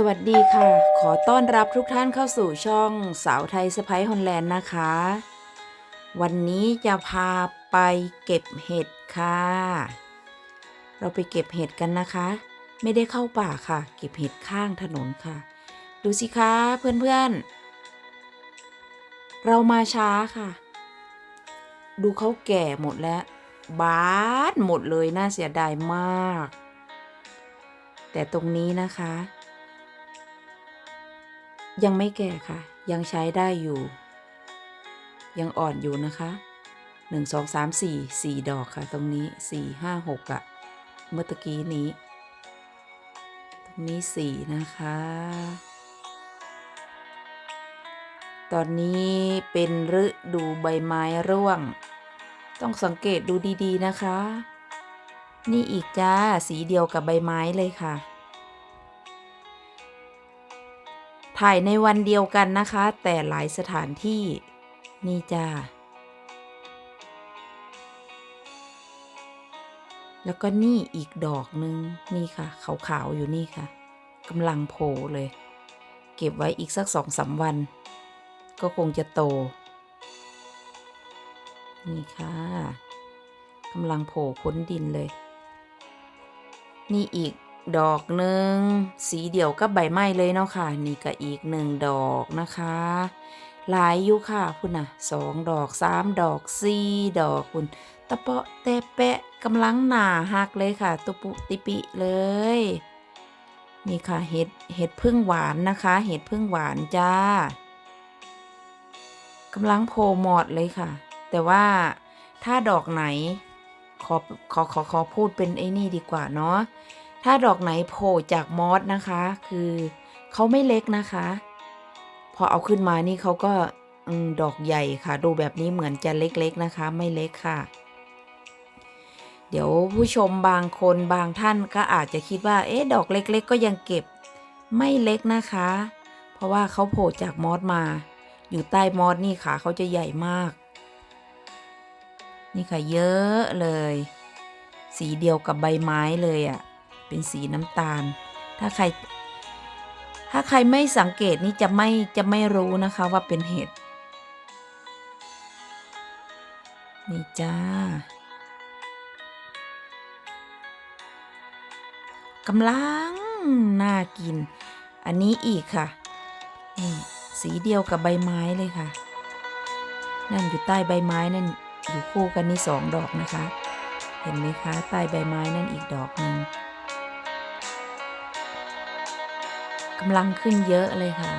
สวัสดีค่ะ ขอต้อนรับทุกท่านเข้าสู่ช่องสาวไทยสไปฮอนแลนด์นะคะ วันนี้จะพาไปเก็บเห็ดค่ะ เราไปเก็บเห็ดกันนะคะ ไม่ได้เข้าป่าค่ะ เก็บเห็ดข้างถนนค่ะ ดูสิคะเพื่อนๆ เรามาช้าค่ะ ดูเขาแก่หมดแล้ว บานหมดเลยน่าเสียดายมาก แต่ตรงนี้นะคะ ยังไม่แก่ค่ะ ยังใช้ได้อยู่ ยังอ่อนอยู่นะคะหนึ่งสองสามสี่สี่ดอกค่ะ ตรงนี้สี่ห้าหกอะเมื่อตะกี้นี้ ตรงนี้สี่นะคะ ตอนนี้เป็นฤดูใบไม้ร่วง ต้องสังเกตดูดีๆนะคะ นี่อีกจ้าสีเดียวกับใบไม้เลยค่ะ ถ่ายในวันเดียวกันนะคะ แต่หลายสถานที่นี่จ้าแล้วก็นี่อีกดอกหนึ่งนี่ค่ะ ขาวๆอยู่นี่ค่ะกำลังโผล่เลย เก็บไว้อีกสักสองสามวัน ก็คงจะโต นี่ค่ะกำลังโผล่พ้นดินเลย นี่อีก ดอกหนึ่งสีเดียวกับใบไม้เลยเนาะค่ะ นี่ก็อีกหนึ่งดอกนะคะ หลายอยู่ค่ะพุ่นน่ะสองดอกสามดอกสี่ดอกคุณตะเปาะแต่แปะกำลังหนาหักเลยค่ะ ตุปุติปิเลย นี่ค่ะเห็ดเห็ดพึ่งหวานนะคะ เห็ดพึ่งหวานจ้ากำลังโผล่หมอดเลยค่ะ แต่ว่าถ้าดอกไหน ขอขอขอขอพูดเป็นไอ้นี่ดีกว่าเนาะ ถ้าดอกไหนโผล่จากมอสนะคะ คือเขาไม่เล็กนะคะ พอเอาขึ้นมานี่เขาก็อดอกใหญ่ค่ะ ดูแบบนี้เหมือนจะเล็กๆนะคะ ไม่เล็กค่ะ เดี๋ยวผู้ชมบางคนบางท่านก็อาจจะคิดว่า เอ๊ะดอกเล็ก ๆ ก็ยังเก็บไม่เล็กนะคะ เพราะว่าเขาโผล่จากมอสมา อยู่ใต้มอสนี่ขาเขาจะใหญ่มาก นี่ค่ะเยอะเลย สีเดียวกับใบไม้เลยอะ่ะ เป็นสีน้ำตาล ถ้าใคร ถ้าใครไม่สังเกตนี่จะไม่จะไม่รู้นะคะว่าเป็นเห็ด นี่จ้ากำลังน่ากิน อันนี้อีกค่ะ นี่สีเดียวกับใบไม้เลยค่ะ นั่นอยู่ใต้ใบไม้นั่นอยู่คู่กันนี่สองดอกนะคะ เห็นไหมคะ ใต้ใบไม้นั่นอีกดอกหนึ่ง กำลังขึ้นเยอะเลยค่ะ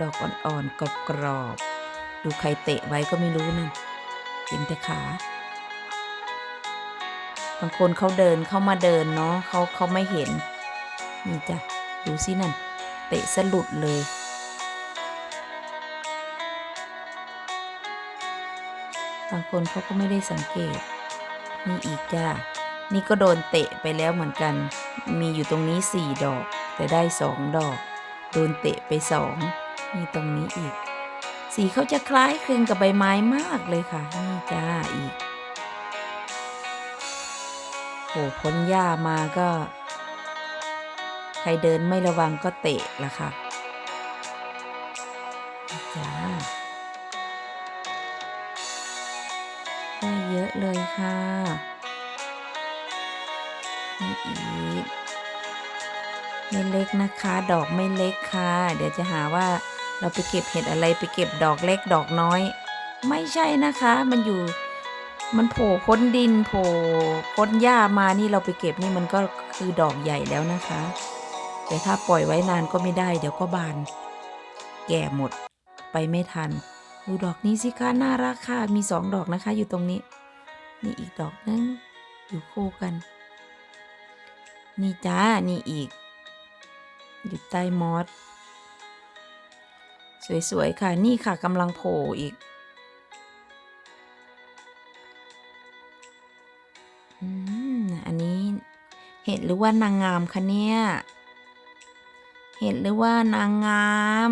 ดอกอ่อนๆกรอบๆดูใครเตะไว้ก็ไม่รู้นั่นเห็นแต่ขาบางคนเขาเดินเข้ามาเดินเนาะเขาเขาไม่เห็น นี่จ้ะ ดูสินั่น เตะสลุดเลย บางคนเขาก็ไม่ได้สังเกต นี่อีกจ้านี่ก็โดนเตะไปแล้วเหมือนกัน มีอยู่ตรงนี้สี่ดอก แต่ได้สองดอก โดนเตะไปสองนี่ตรงนี้อีก สีเขาจะคล้ายคลึงกับใบไม้มากเลยค่ะ นี่จ้าอีกโหพ้นหญ้ามาก็ ใครเดินไม่ระวังก็เตะละค่ะจ้าได้เยอะเลยค่ะนี่อีก ไม่เล็กนะคะ ดอกไม่เล็กค่ะ เดี๋ยวจะหาว่าเราไปเก็บเห็ดอะไรไปเก็บดอกเล็กดอกน้อย ไม่ใช่นะคะ มันอยู่ มันโผล่พ้นดินโผล่พ้นหญ้ามานี่เราไปเก็บนี่มันก็คือดอกใหญ่แล้วนะคะ แต่ถ้าปล่อยไว้นานก็ไม่ได้ เดี๋ยวก็บาน แก่หมดไปไม่ทัน ดูดอกนี้สิคะน่ารักค่ะมีสองดอกนะคะ อยู่ตรงนี้ นี่อีกดอกนึงอยู่คู่กัน นี่จ้านี่อีก อยู่ใต้มอสสวย ๆ ค่ะ นี่ค่ะกำลังโผล่อีกอันนี้เห็ดหรือว่านางงามคะเนี่ย เห็ดหรือว่านางงาม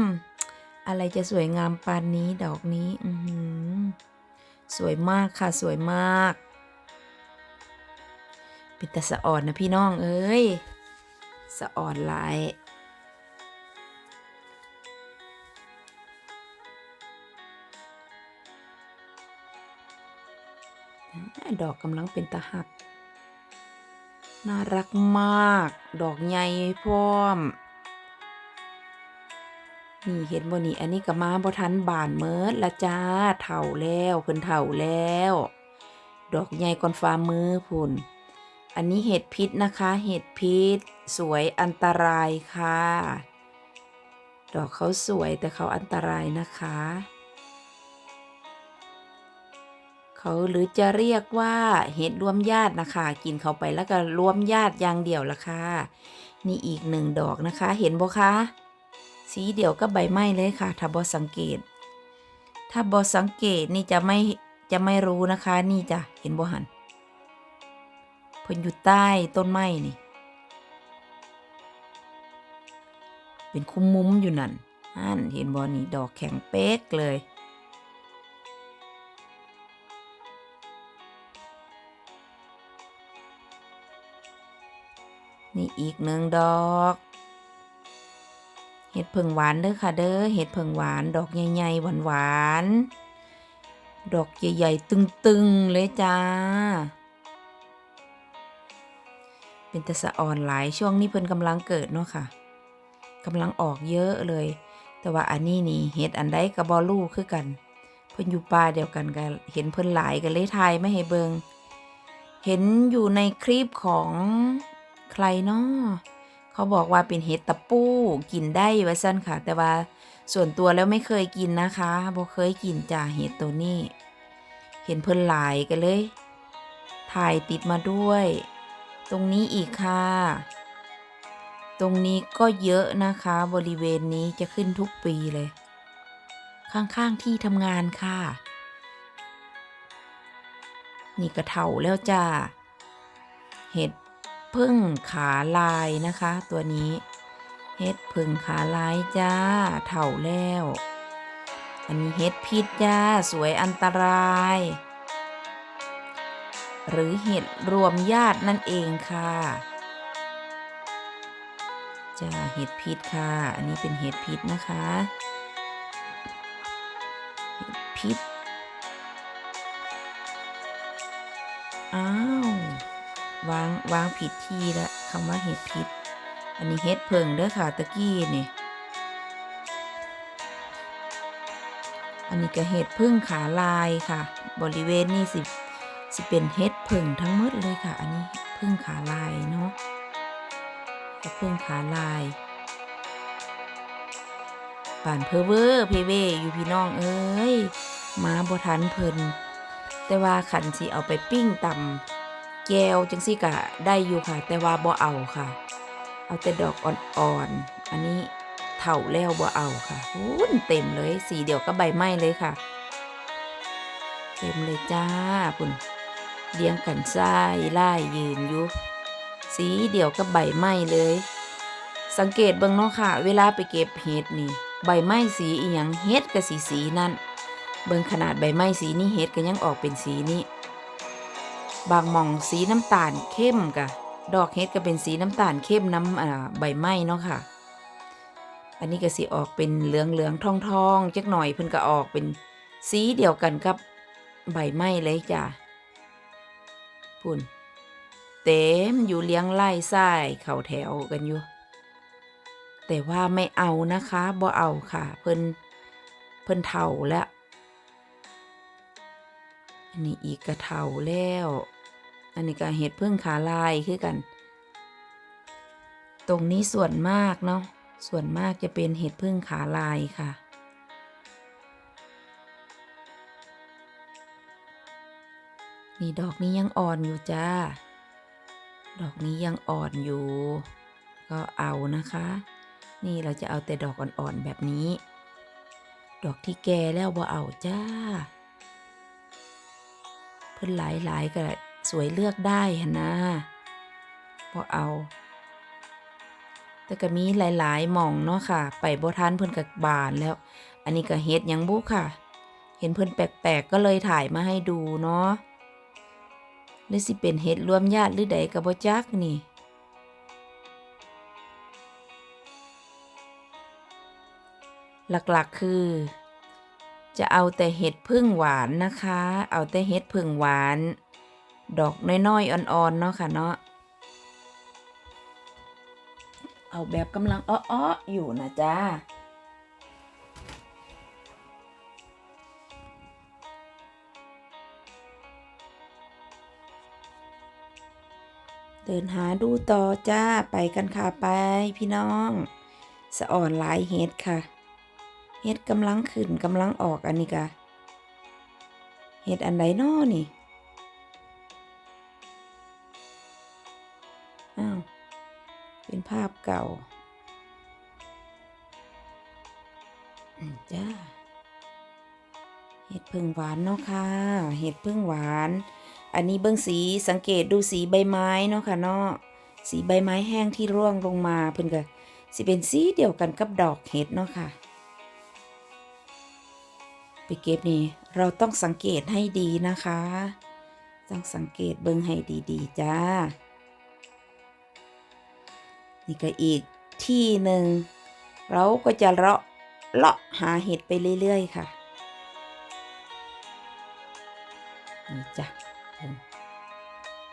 อะไรจะสวยงามปานนี้ดอกนี้ อืสวยมากค่ะสวยมากเป็นแต่สะอ่อนนะพี่น้องเอ้ย สะอ่อนลาย ดอกกำลังเป็นตะหัก น่ารักมาก ดอกใหญ่พร้อม นี่เห็นบ่นี่ อันนี้ก็มาบ่ทันบานเมิดละจ้าเฒ่าแล้วเพิ่นเฒ่าแล้ว ดอกใหญ่ก่อนฝ่ามือพุ่น อันนี้เห็ดพิษนะคะ เห็ดพิษ สวยอันตรายค่ะ ดอกเขาสวยแต่เขาอันตรายนะคะ เขาหรือจะเรียกว่าเห็ดรวมญาตินะคะ กินเข้าไปแล้วก็รวมญาติอย่างเดียวละค่ะ นี่อีกหนึ่งดอกนะคะ เห็นบ่คะสีเดียวก็ใบไม้เลยค่ะ ถ้าบอสังเกต ถ้าบอสังเกตนี่จะไม่จะไม่รู้นะคะ นี่จะเห็นบ่หันพิ่นอยู่ใต้ต้นไม้นี่ เป็นคุ้มมุ้มอยู่นั่นอันเห็นบอนี่ดอกแข็งเป๊กเลย นี่อีกหนึ่งดอก เห็ดเผึ่งหวานเด้อค่ะเด้อ เห็ดเผึ่งหวาน ดอกใหญ่ๆหวานๆ ดอกใหญ่ๆตึงๆเลยจ้า เป็นตะสะอ่อนหลายช่วงนี้เพิ่นกำลังเกิดเนาะค่ะกำลังออกเยอะเลย แต่ว่าอันนี้นี่เห็ดอันใดกับบอลูคือกัน เพิ่นอยู่ป่าเดียวกันกันเห็นเพิ่นหลายกันเลยทายไม่ให้เบิงเห็นอยู่ในคลิปของ ใครเนาะเขาบอกว่าเป็นเห็ดตะปูกินได้ว่าซั่นค่ะ แต่ว่าส่วนตัวแล้วไม่เคยกินนะคะบ่เคยกินจ้าเห็ดตัวนี้ เห็นเพิ่นหลายกันเลย ถ่ายติดมาด้วย ตรงนี้อีกค่ะ ตรงนี้ก็เยอะนะคะ บริเวณนี้จะขึ้นทุกปีเลย ข้างๆที่ทำงานค่ะ นี่กระเถาแล้วจ้าเห็ด พึ่งขาลายนะคะ ตัวนี้เห็ดพึ่งขาลายจ้าเถ่าแล้ว อันนี้เห็ดพิษจ้าสวยอันตราย หรือเห็ดรวมญาตินั่นเองค่ะจ้าเห็ดพิษค่ะ อันนี้เป็นเห็ดพิษนะคะเห็ดพิษอ้า วางวางผิดที่ละคำว่าเห็ดพิษ อันนี้เห็ดเพิงเด้อค่ะตะกี้นี่อันนี้ก็เห็ดพึ่งขาลายค่ะ บริเวณนี้สิสิเป็นเห็ดเพิงทั้งหมดเลยค่ะ อันนี้พึ่งขาลายเนาะก็พึ่งขาลายป่านเพอเวอร์เพเวอยู่พี่น้องเอ้ยมาบทันเพิ่นแต่ว่าขันสิเอาไปปิ้งตำ แก้วจังซี่ก็ได้อยู่ค่ะ แต่ว่าบ่เอาค่ะ เอาแต่ดอกอ่อนๆอันนี้เถ่าแล้วบ่เอาค่ะอุ้นเต็มเลย สีเดียวก็ใบไม้เลยค่ะ เต็มเลยจ้าปุ่นเลี้ยงกันซ้ายไล่ยืนอยู่สีเดียวก็ใบไม้เลย สังเกตเบิ่งเนาะค่ะ เวลาไปเก็บเห็ดนี่ ใบไม้สีอีหยังเห็ดก็สีสีนั่นเบิ่งขนาดใบไม้สีนี้เห็ดก็ยังออกเป็นสีนี้ บางหม่องสีน้ำตาลเข้มกะดอกเห็ดก็เป็นสีน้ำตาลเข้มน้ำอ่าใบไม้เนาะค่ะ อันนี้ก็สิออกเป็นเหลืองเหลืองทองทองจักหน่อยเพิ่นก็ออกเป็นสีเดียวกันกับใบไม้เลยจ้ะพุ่นเต็มอยู่เลี้ยงไล่ไส้เข่าแถวกันอยู่ แต่ว่าไม่เอานะคะบ่เอาค่ะ เพิ่นเพิ่นเฒ่าแล้วอันนี้อีกกระเฒ่าแล้ว อันนี้ก็เห็ดพึ่งขาลายคือกัน ตรงนี้ส่วนมากเนาะ ส่วนมากจะเป็นเห็ดพึ่งขาลายค่ะ นี่ดอกนี้ยังอ่อนอยู่จ้า ดอกนี้ยังอ่อนอยู่ ก็เอานะคะ นี่เราจะเอาแต่ดอกอ่อนๆแบบนี้ ดอกที่แก่แล้วบ่เอาจ้า เพิ่นหลายๆก็ สวยเลือกได้หนะบ่เอา แต่ก็มีหลายๆหม่องเนาะค่ะ ไปบ่ทันเพิ่นก็บานแล้ว อันนี้ก็เฮ็ดยังบุค่ะ เห็นเพิ่นแปลกๆก็เลยถ่ายมาให้ดูเนาะหรือสิเป็นเห็ดรวมญาติหรือใดก็บ่จักนี่หลักๆคือ จะเอาแต่เห็ดพึ่งหวานนะคะ เอาแต่เห็ดพึ่งหวาน ดอกน้อยๆอ่อนๆเนาะค่ะเนาะเอาแบบกำลังอ้อๆอยู่นะจ๊ะเดินหาดูต่อจ้าไปกันค่ะไปพี่น้อง สะอ่อนหลายเฮ็ดค่ะ เฮ็ดกำลังขึ้นกำลังออกอันนี้กะเฮ็ดอันใดน้อนี่าพเก่าจ้าเห็ดพึ่งหวานเนาะค่ะ เห็ดพึ่งหวาน อันนี้เบิ้องสีสังเกตดูสีใบไม้เนาะค่ะเนาะสีใบไม้แห้งที่ร่วงลงมาเพิ่นก็สิเป็นสีเดียวกันกับดอกเห็ดเนาะค่ะไปเก็บนี่เราต้องสังเกตให้ดีนะคะ ต้องสังเกตเบิ้งให้ดีๆ จ้า นี่ก็อีกที่หนึ่ง เราก็จะเลาะเลาะหาเห็ดไปเรื่อย ๆ ค่ะ นี่จ้ะ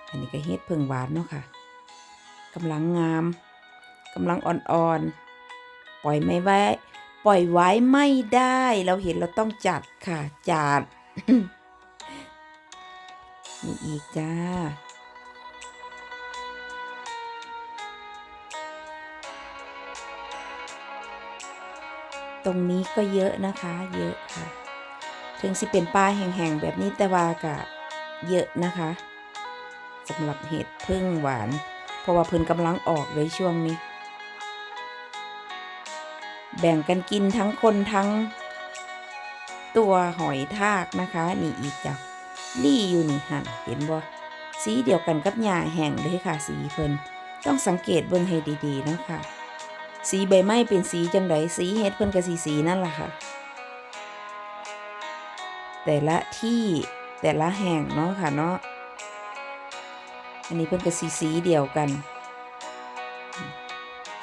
อันนี้ก็เห็ดเพิ่งหวานเนาะค่ะกำลังงามกำลังอ่อนๆ ปล่อยไม่ไว้ ปล่อยไว้ไม่ได้ เราเห็นเราต้องจัดค่ะ จัด นี่อีกจ้า ตรงนี้ก็เยอะนะคะ เยอะค่ะ ถึงสิเป็นป่าแห่งๆแบบนี้แต่ว่าก็เยอะนะคะสำหรับเห็ดพึ่งหวาน เพราะว่าเพิ่นกำลังออกเลยช่วงนี้ แบ่งกันกินทั้งคนทั้ง ตัวหอยทากนะคะ นี่อีกจ้ะลี่อยู่นี่หันเห็นบ่สีเดียวกันกับหญ้าแห้งเลยค่ะสีเพิ่นต้องสังเกตเบิ่งให้ดีๆนะคะ สีใบไม้เป็นสีจังไดสีเห็ดเพิ่นก็สีสีนั่นล่ะค่ะ แต่ละที่แต่ละแห่งเนาะค่ะเนาะอันนี้เพิ่นก็สีสีเดียวกัน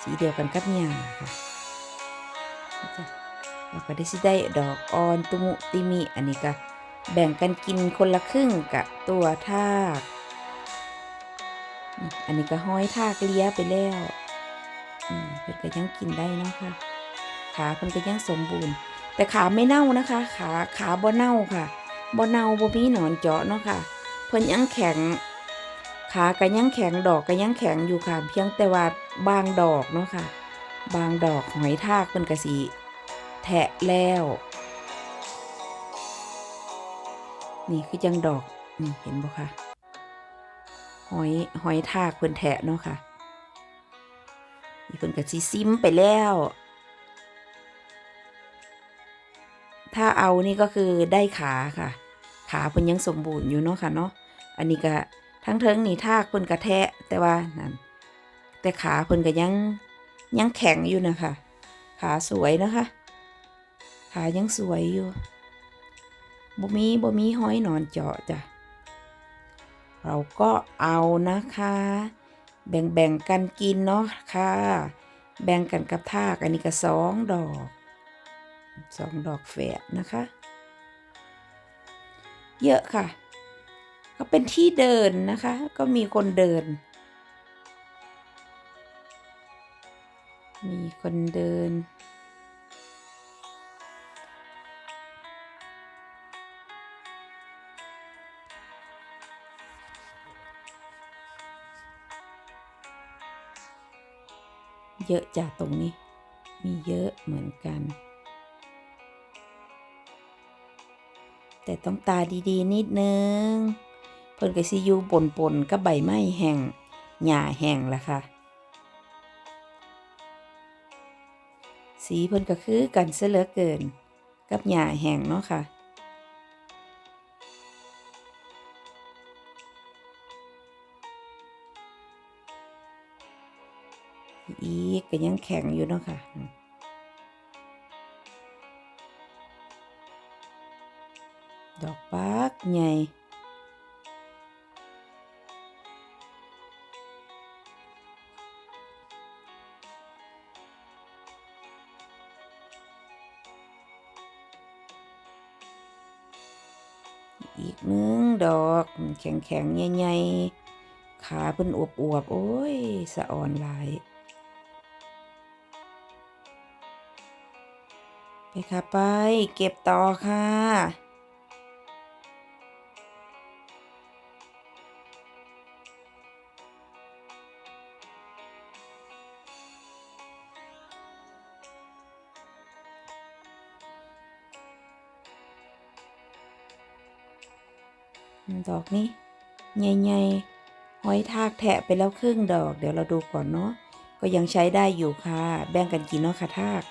สีเดียวกันกับหญ้าค่ะจ้ะแล้วก็ได้สิได้ดอกอ่อนตุมุติมิอันนี้ก็แบ่งกันกินคนละครึ่งกับตัวทาก อันนี้ก็ห้อยทากเลี้ยไปแล้ว ก็ยังกินได้นะค่ะขาเพิ่นก็ยังสมบูรณ์ แต่ขาไม่เน่านะคะ ขาขาบ่เน่าค่ะบ่เน่าบ่มีหนอนเจาะเนาะค่ะ เพิ่นยังแข็ง ขาก็ยังแข็งดอกก็ยังแข็งอยู่ค่ะ เพียงแต่ว่าบางดอกเนาะค่ะ บางดอกหอยทากเพิ่นก็สิแทะแล้ว นี่คือจังดอกนี่เห็นบ่ค่ะหอยหอยทากเพิ่นแทะเนาะค่ะ นี่เพิ่นก็สิซิมไปแล้ว ถ้าเอานี่ก็คือได้ขาค่ะ ขาเพิ่นยังสมบูรณ์อยู่เนาะค่ะเนาะอันนี้ก็ทั้งเทิงนี่ทากเพิ่นกระแทะแต่ว่านั่นแต่ขาเพิ่นก็ยังยังแข็งอยู่นะคะ ขาสวยนะคะ ขายังสวยอยู่บ่มีบ่มีห้อยนอนเจาะจ้ะเราก็เอานะคะ แบ่งแบ่งๆกันกินเนาะค่ะ แบ่งกันกับทาก อันนี้ก็สองดอกสองดอกแฝดนะคะ เยอะค่ะ ก็เป็นที่เดินนะคะ ก็มีคนเดิน มีคนเดิน เยอะจากตรงนี้ มีเยอะเหมือนกัน แต่ต้องตาดีๆ นิดนึง เพิ่นก็สิอยู่ปนๆกับใบไม้แห้งหญ้าแห้งล่ะค่ะ สีเพิ่นก็คือกันเหลือเกิน กับหญ้าแห้งเนาะค่ะ อีกก็ยังแข็งอยู่เนาะค่ะดอกปักใหญ่อีกหนึ่งดอกแข็งแข็งใหญ่ๆขาเพิ่นอวบอวบๆ โอ้ย สะอ่อนหลาย ไปค่ะไปเก็บต่อค่ะ ดอกนี้ใหญ่ๆห้อยทากแทะไปแล้วครึ่งดอก เดี๋ยวเราดูก่อนเนาะก็ยังใช้ได้อยู่ค่ะ แบ่งกันกินเนาะค่ะทาก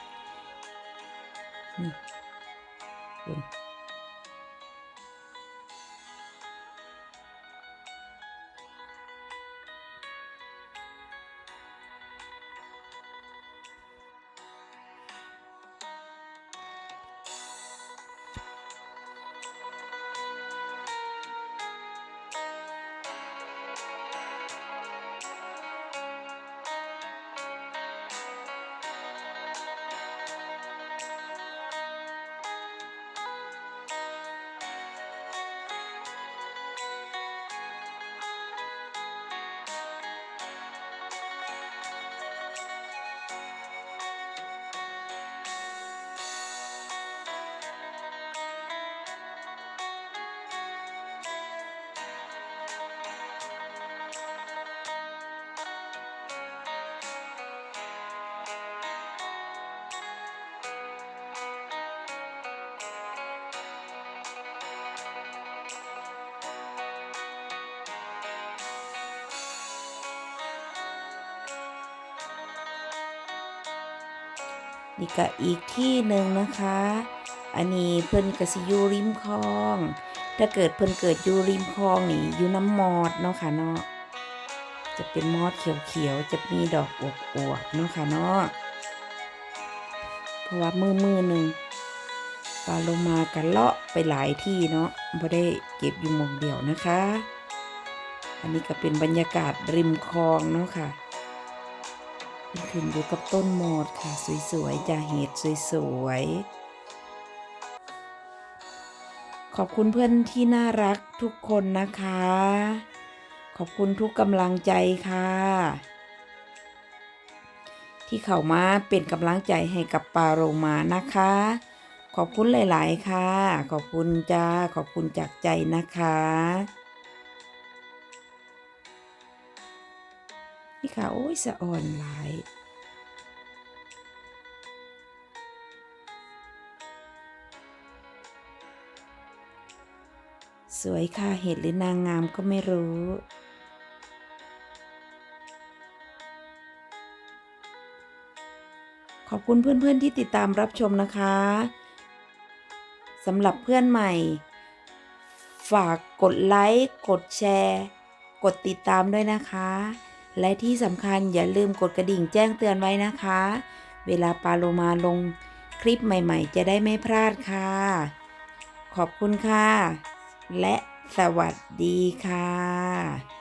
นี่ก็อีกที่หนึ่งนะคะ อันนี้เพิ่นกสิยูริมคลอง ถ้าเกิดเพิ่นเกิดอยู่ริมคลองนี่อยู่น้ำมอดเนาะค่ะเนาะ จะเป็นมอดเขียวๆ จะมีดอกอวบๆเนาะค่ะเนาะ เพราะว่ามือมือหนึ่งปลาโลมากันเลาะไปหลายที่เนาะไม่ได้เก็บอยู่มองเดียวนะคะ อันนี้ก็เป็นบรรยากาศริมคลองเนาะค่ะ ขึ้นอยู่กับต้นโมดค่ะ สวยๆจะเห็ดสวยๆ ขอบคุณเพื่อนที่น่ารักทุกคนนะคะ ขอบคุณทุกกำลังใจค่ะ ที่เข้ามาเป็นกำลังใจให้กับปาโรมานะคะ ขอบคุณหลาย ๆ ค่ะ ขอบคุณจ้า ขอบคุณจากใจนะคะี่ค่ะโอ้ยสะอ่อนหลายสวยค่ะเห็ดหรือนางงามก็ไม่รู้ ขอบคุณเพื่อนๆที่ติดตามรับชมนะคะสำหรับเพื่อนใหม่ ฝากกดไลค์ กดแชร์ กดติดตามด้วยนะคะ และที่สำคัญอย่าลืมกดกระดิ่งแจ้งเตือนไว้นะคะ เวลาปาโลมาลงคลิปใหม่ๆ จะได้ไม่พลาดค่ะ ขอบคุณค่ะ และสวัสดีค่ะ